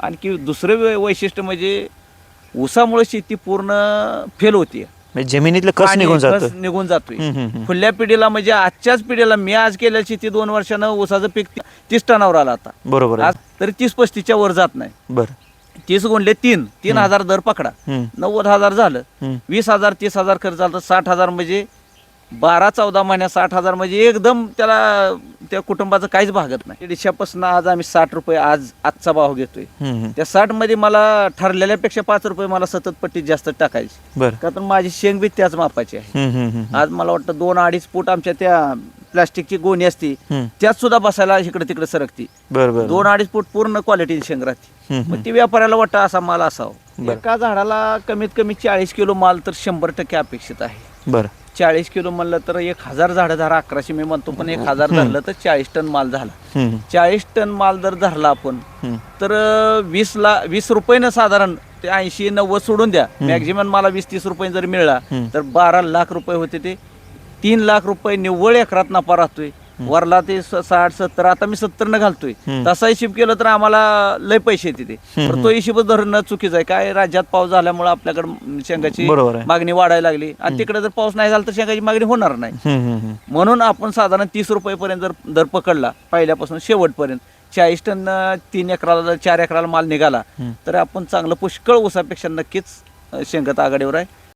आणखी दुसरं वै- वैशिष्ट्य म्हणजे ऊसामुळे शेती पूर्ण फेल होती म्हणजे जमिनीतलं कस निघून जातं? निघून जातोय. हम्म. खुल्या पिढीला म्हणजे आजच्याच पिढीला मी आज केल्या शेती दोन वर्षानं ऊसाचं पीक ती- तीस टनावर आला आता. बरोबर आज आहे तरी तीस पस्तीसच्या वर जात नाही. बरं. तीस गुणले तीन तीन हजार दर पकडा. हम्म, नव्वद हजार झालं. हम्म. वीस हजार तीस हजार खर्च झाला तर साठ हजार म्हणजे बारा चौदा महिन्यात साठ हजार म्हणजे एकदम त्याला त्या कुटुंबाचं काहीच भागत नाही. दीडशेपासून आज आम्ही साठ रुपये आज आजचा भाव घेतोय. त्या साठमध्ये मला ठरलेल्यापेक्षा पाच रुपये मला सतत पट्टीत जास्त टाकायची. बरं. का तर माझी शेंग बी त्याच मापाची आहे. आज मला वाटतं दोन अडीच फूट आमच्या त्या प्लास्टिकची गोणी असती. त्यात सुद्धा बसायला इकडे तिकडे सरकती. दोन अडीच फूट पूर्ण क्वालिटी शेंग राहते. मग ती व्यापाऱ्याला वाटतं असा माल असावा. एका झाडाला कमीत कमी चाळीस किलो माल तर शंभर टक्के अपेक्षित आहे. बरं. चाळीस किलो म्हणलं तर एक हजार झाडं धरा अकराशे मी म्हणतो पण एक हजार धरलं तर चाळीस टन माल झाला. चाळीस टन माल जर धरला आपण. तर वीस ला वीस रुपयानं साधारण ते ऐंशी नव्वद सोडून द्या. मॅक्झिमम मला वीस तीस रुपये जर मिळला. तर बारा लाख रुपये होते ते तीन लाख रुपये निव्वळ एकरात नफा राहतोय. वरला ते साठ सत्तर आता मी सत्तर न घालतोय. तसा हिशोब केलं तर आम्हाला लय पैसे येते ते. पण तो हिशोब धरणं चुकीचं आहे काय राज्यात पाऊस झाल्यामुळे आपल्याकडे शेंगाची. मागणी वाढायला लागली आणि तिकडे जर पाऊस नाही झाला तर शेंगाची मागणी होणार नाही. म्हणून आपण साधारण तीस रुपयेपर्यंत जर दर पकडला पहिल्यापासून शेवटपर्यंत चाळीस टन तीन एकराला चार एकराला माल निघाला. तर आपण चांगलं पुष्कळ ऊसापेक्षा नक्कीच शेंगत आघाडीवर आहे